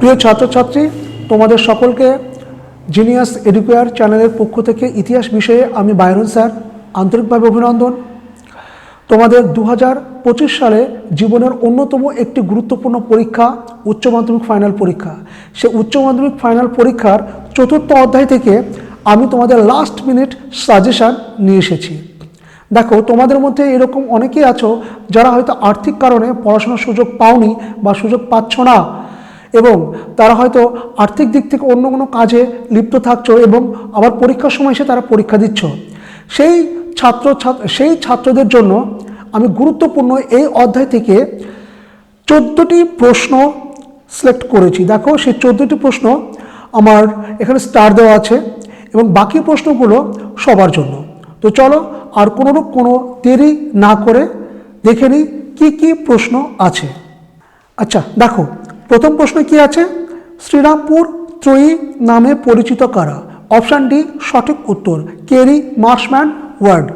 প্রিয় ছাত্রছাত্রী, তোমাদের সকলকে জিনিয়াস এডুকেয়ার চ্যানেলের পক্ষ থেকে ইতিহাস বিষয়ে আমি বাইরন স্যার আন্তরিকভাবে অভিনন্দন। তোমাদের দু সালে জীবনের অন্যতম একটি গুরুত্বপূর্ণ পরীক্ষা, উচ্চ মাধ্যমিক ফাইনাল পরীক্ষা। সে উচ্চ মাধ্যমিক ফাইনাল পরীক্ষার চতুর্থ অধ্যায় থেকে আমি তোমাদের লাস্ট মিনিট সাজেশান নিয়ে এসেছি। দেখো, তোমাদের মধ্যে এরকম অনেকেই আছো যারা হয়তো আর্থিক কারণে পড়াশোনার সুযোগ পাওনি বা সুযোগ পাচ্ছ না। এবং তারা হয়তো আর্থিক দিক থেকে অন্য কোনো কাজে লিপ্ত থাকছ এবং আবার পরীক্ষার সময় এসে তারা পরীক্ষা দিচ্ছ। সেই ছাত্র সেই ছাত্রদের জন্য আমি গুরুত্বপূর্ণ এই অধ্যায় থেকে চোদ্দোটি প্রশ্ন সিলেক্ট করেছি। দেখো, সেই চোদ্দোটি প্রশ্ন আমার এখানে স্টার দেওয়া আছে এবং বাকি প্রশ্নগুলো সবার জন্য। তো চলো, আর কোনোরূপ কোনো দেরি না করে দেখে নিই কী কী প্রশ্ন আছে। আচ্ছা দেখো প্রথম প্রশ্ন কি আছে? শ্রীরামপুর ত্রয়ী নামে পরিচিত কারা? অপশান ডি সঠিক উত্তর। কেরি মার্শম্যান ওয়ার্ড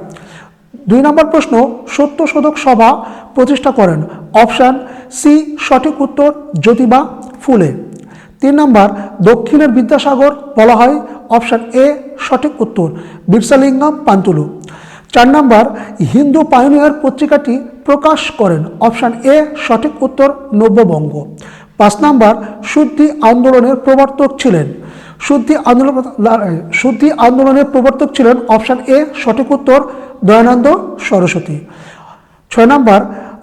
দুই নম্বর প্রশ্ন সত্য শোধক সভা প্রতিষ্ঠা করেন। অপশান সি সঠিক উত্তর, জ্যোতিবা ফুলে। তিন নম্বর, দক্ষিণের বিদ্যাসাগর বলা হয়। অপশান এ সঠিক উত্তর, বিরসালিঙ্গাম, পান্তুলু। চার নম্বর, হিন্দু পায়োনিয়ার পত্রিকাটি প্রকাশ করেন। অপশান এ সঠিক উত্তর, নব্যবঙ্গ। পাঁচ নম্বর, শুদ্ধি আন্দোলনের প্রবর্তক ছিলেন। শুদ্ধি আন্দোলন শুদ্ধি আন্দোলনের প্রবর্তক ছিলেন অপশান এ, সঠিক উত্তর দয়ানন্দ সরস্বতী। ছয় নম্বর,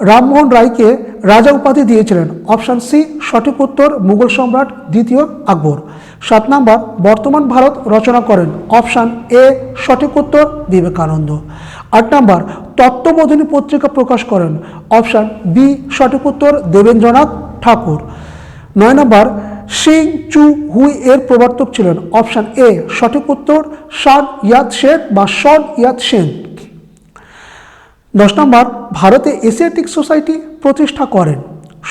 রামমোহন রায়কে রাজা উপাধি দিয়েছিলেন। অপশান সি, সঠিক উত্তর মুঘল সম্রাট দ্বিতীয় আকবর। সাত নম্বর, বর্তমান ভারত রচনা করেন। অপশান এ, সঠিক উত্তর বিবেকানন্দ। আট নম্বর, তত্ত্ববোধিনী পত্রিকা প্রকাশ করেন। অপশান বি, সঠিক উত্তর দেবেন্দ্রনাথ ঠাকুর। নয় নম্বর সিং চু হুই এর প্রবর্তক ছিলেন। অপশান এ, সঠিক উত্তর, শান ইয়াত সেন বা শন ইয়াত সেন। দশ নম্বর, ভারতে এশিয়াটিক সোসাইটি প্রতিষ্ঠা করেন।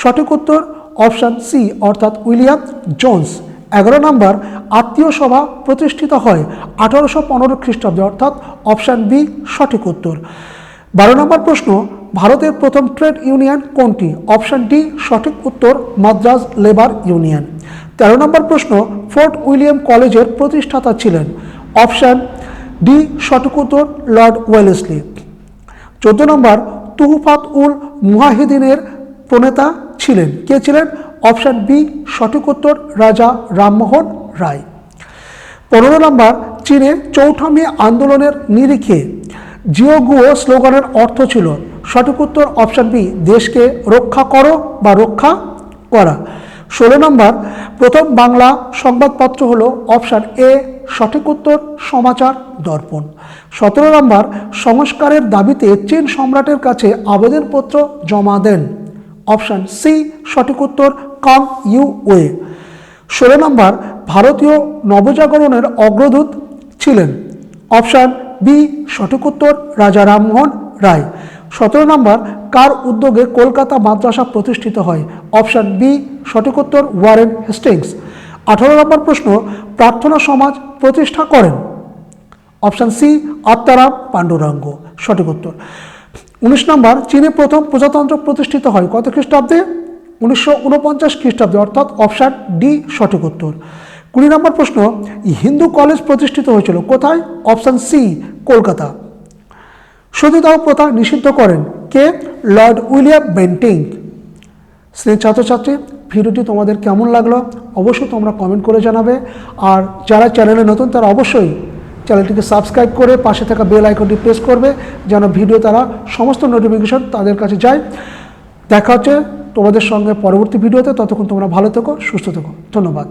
সঠিক উত্তর, অপশান সি, অর্থাৎ উইলিয়াম জোন্স। এগারো নম্বর, আত্মীয় সভা প্রতিষ্ঠিত হয় আঠারোশো পনেরো খ্রিস্টাব্দে, অর্থাৎ অপশান বি, সঠিক উত্তর। বারো নম্বর প্রশ্ন ভারতের প্রথম ট্রেড ইউনিয়ন কোনটি? অপশান ডি, সঠিক উত্তর, মাদ্রাজ লেবার ইউনিয়ন। তেরো নম্বর প্রশ্ন, ফোর্ট উইলিয়াম কলেজের প্রতিষ্ঠাতা ছিলেন। অপশান ডি, সঠিক উত্তর, লর্ড ওয়েলেসলি। চোদ্দ নম্বর, তুহফাত উল মুহাহিদিনের প্রণেতা ছিলেন। কে ছিলেন? অপশান বি, সঠিক উত্তর, রাজা রামমোহন রায়। পনেরো নম্বর, চীনে চৌঠা মে আন্দোলনের নিরিখে জিওগুও স্লোগানের অর্থ ছিল সঠিক উত্তর অপশান বি, দেশকে রক্ষা করো বা রক্ষা করা। ষোলো নম্বর, প্রথম বাংলা সংবাদপত্র হলো অপশান এ, সঠিক উত্তর, সমাচার, দর্পণ। সতেরো নম্বর, সংস্কারের দাবিতে চীন সম্রাটের কাছে আবেদনপত্র জমা দেন। অপশান সি, সঠিক উত্তর, কাং ইউ ওয়ে। ষোলো নম্বর, ভারতীয় নবজাগরণের অগ্রদূত ছিলেন। অপশান বি, সঠিক উত্তর, রাজা রামমোহন রায়। সতেরো নম্বর, কার উদ্যোগে কলকাতা মাদ্রাসা প্রতিষ্ঠিত হয়? অপশান বি সঠিক উত্তর ওয়ারেন হেস্টিংস। আঠারো নম্বর প্রশ্ন, প্রার্থনা সমাজ প্রতিষ্ঠা করেন? অপশান সি, আত্মারাম পাণ্ডুরঙ্গ সঠিক উত্তর উনিশ নম্বর, চীনে প্রথম প্রজাতন্ত্র প্রতিষ্ঠিত হয় কত খ্রিস্টাব্দে? উনিশশো উনপঞ্চাশ খ্রিস্টাব্দে, অর্থাৎ অপশান ডি সঠিক উত্তর কুড়ি নম্বর প্রশ্ন, হিন্দু কলেজ প্রতিষ্ঠিত হয়েছিল কোথায়? Option C, Kolkata. সতীদাহ প্রথা নিষিদ্ধ করেন কে? লর্ড উইলিয়াম বেন্টিং স্নেহ ছাত্রছাত্রী, ভিডিওটি তোমাদের কেমন লাগল অবশ্যই তোমরা কমেন্ট করে জানাবে। আর যারা চ্যানেলে নতুন, তারা অবশ্যই চ্যানেলটিকে সাবস্ক্রাইব করে পাশে থাকা বেল আইকনটি প্রেস করবে যেন ভিডিও তারা সমস্ত নোটিফিকেশন তাদের কাছে যায়। দেখা হচ্ছে তোমাদের সঙ্গে পরবর্তী ভিডিওতে। ততক্ষণ তোমরা ভালো থেকো, সুস্থ থেকো। ধন্যবাদ।